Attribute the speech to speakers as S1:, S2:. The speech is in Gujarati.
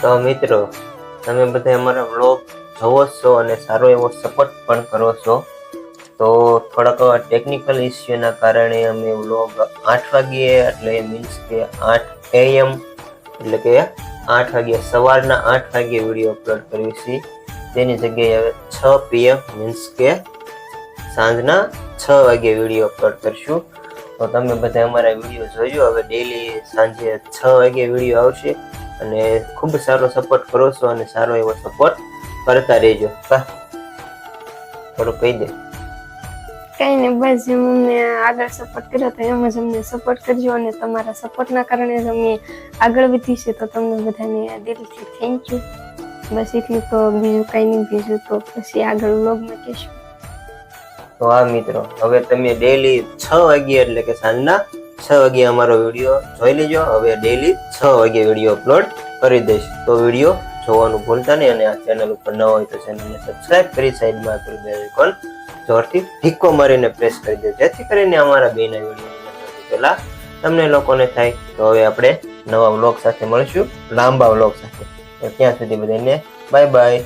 S1: તો મિત્રો, તમે બધા અમારા વ્લોગ જોવો છો અને સારો એવો સપોર્ટ પણ કરો છો. તો થોડાક ટેકનિકલ ઇસ્યુના કારણે અમે વ્લોગ આઠ વાગ્યે એટલે મીન્સ કે આઠ એએમ એટલે કે આઠ વાગ્યે, સવારના આઠ વાગ્યે વીડિયો અપલોડ કર્યું છે તેની જગ્યાએ હવે છ પીએમ મીન્સ કે સાંજના છ વાગ્યે વીડિયો અપલોડ કરશું. તો તમે બધા અમારા વીડિયો જોજો. હવે ડેલી સાંજે છ વાગ્યે વીડિયો આવશે. અને ખૂબ સારો સપોર્ટ કરો છો અને સારો એવો સપોર્ટ કરતા રહેજો. હા થોડું કહી દે.
S2: કઈ નહીં બસ અમને આગળ સપોર્ટ કર્યો તો એમ જ અમને સપોર્ટ કરજો અને તમારા સપોર્ટના કારણે જ અમે આગળ વધી છે તો તમને બધાને દિલથી થેન્ક યુ બસ એટલું તો બીજું કઈ નહીં બીજું તો પછી આગળ વ્લોગમાં કહેશું.
S1: તો આ મિત્રો હવે તમે ડેલી છ વાગ્યે એટલે કે સાંજના છ વાગે અમારો વીડિયો જોઈ લેજો. હવે ડેલી છ વાગે વીડિયો અપલોડ કરી દઈશ. તો વીડિયો જોવાનું ભૂલતા નહીં અને આ ચેનલ ઉપર ન હોય તો ચેનલને સબસ્ક્રાઈબ કરી સાઈડમાં આપેલું બે આઇકોન જોરથી ઠીકો મારીને પ્રેસ કરી દો જેથી કરીને અમારા બેના વીડિયો પહેલા તમને લોકોને થાય. તો હવે આપણે નવા વ્લોગ સાથે મળીશું. લાંબા વ્લોગ સાથે. ત્યાં સુધી બધાને બાય બાય